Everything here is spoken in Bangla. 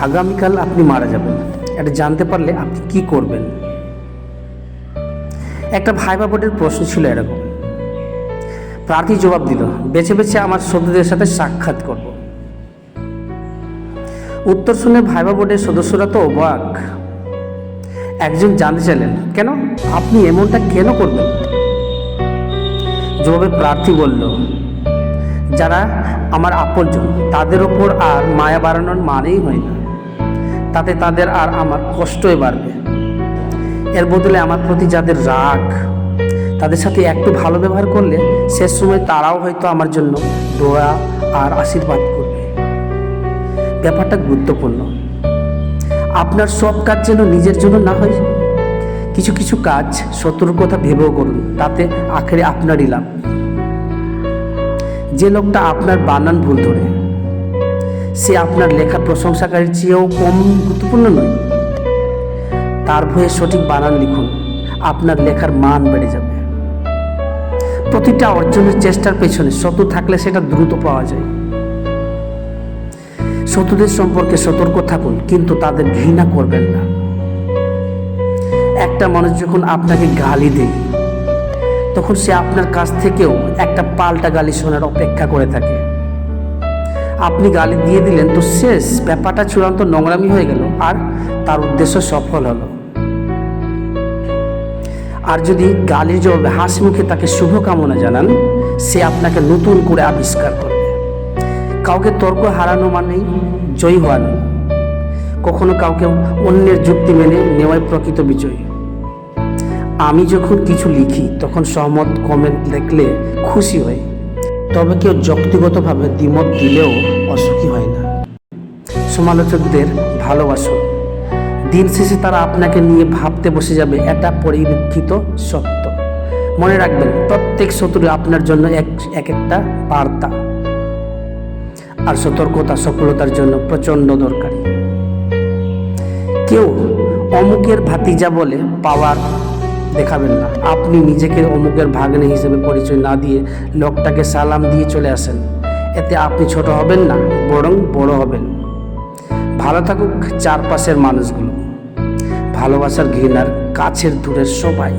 আগামীকাল আপনি মারা যাবেন। এটা জানতে পারলে আপনি কি করবেন? একটা ভাইবা বোর্ডের প্রশ্ন ছিল এরকম। প্রার্থী জবাব দিল, বেছে বেছে আমার শত্রুদের সাথে সাক্ষাৎ করব। উত্তর শুনে ভাইবা বোর্ডের সদস্যরা তো অবাক। একজন জানতে চাইলেন, কেন? আপনি এমনটা কেন করবেন? জবাবে প্রার্থী বলল, যারা আমার আপনজন, তাদের ওপর আর মায়া বাড়ানোর মানেই হয় না। তাতে তাদের আর আমার কষ্টই বাড়বে। এর বদলে আমার প্রতি যাদের রাগ, তাদের সাথে একটু ভালো ব্যবহার করলে শেষ সময় তারাও হয়তো আমার জন্য দোয়া আর আশীর্বাদ করবে। ব্যাপারটা গুরুত্বপূর্ণ। আপনার সব কাজ যেন নিজের জন্য না হয়। কিছু কিছু কাজ সতর্কতা ভেবেও করুন, তাতে আখেরে আপনারই লাভ। যে লোকটা আপনার বানান ভুল ধরে সে আপনার লেখার প্রশংসাকারীর চেয়েও কম গুরুত্বপূর্ণ নয়। তার ভয়ে সঠিক বানান লিখুন। আপনার লেখার মান বেড়ে যাবে। প্রতিটা অর্জনের চেষ্টার পেছনে শত্রু থাকলে সেটা দ্রুত পাওয়া যায়। শত্রুদের সম্পর্কে সতর্ক থাকুন, কিন্তু তাদের ঘৃণা করবেন না। একটা মানুষ যখন আপনাকে গালি দেয়, তখন সে আপনার কাছ থেকেও একটা পাল্টা গালি শোনার অপেক্ষা করে থাকে। আপনি গালি দিয়ে দিলেন, তো শেষ, ব্যাপারটা চূড়ান্ত নোংরামি হয়ে গেল আর তার উদ্দেশ্য সফল হলো। আর যদি গালির জবাবে হাসি মুখে তাকে শুভকামনা জানান, সে আপনাকে নতুন করে আবিষ্কার করবে। কাউকে তর্ক হারানো মানেই জয়ী হওয়া নয়। কখনো কাউকে অন্যের যুক্তি মেনে নেওয়াই প্রকৃত বিজয়। আমি যখন কিছু লিখি, তখন সহমত, কমেন্ট দেখলে খুশি হই। তবে কেউ যুক্তিগতভাবে দ্বিমত দিলেও অসুখী হয় না। সমালোচকদের ভালোবাসুন দিন শেষে তারা আপনাকে নিয়ে ভাবতে বসে যাবে, এটা পরিলক্ষিত সত্য। মনে রাখবেন, প্রত্যেক শত্রু আপনার জন্য এক এক একটা বার্তা। আর সতর্কতা, সফলতার জন্য প্রচণ্ড দরকারি। কেউ অমুকের ভাতিজা বলে পাওয়ার দেখাবেন না। আপনি নিজেকে অমুকের ভাগ্নে হিসেবে পরিচয় না দিয়ে লোকটাকে সালাম দিয়ে চলে আসেন। এতে আপনি ছোট হবেন না, বরং বড় হবেন। ভালো থাকুক চারপাশের মানুষগুলো। ভালোবাসার ঘৃণার কাছের দূরের সবাই।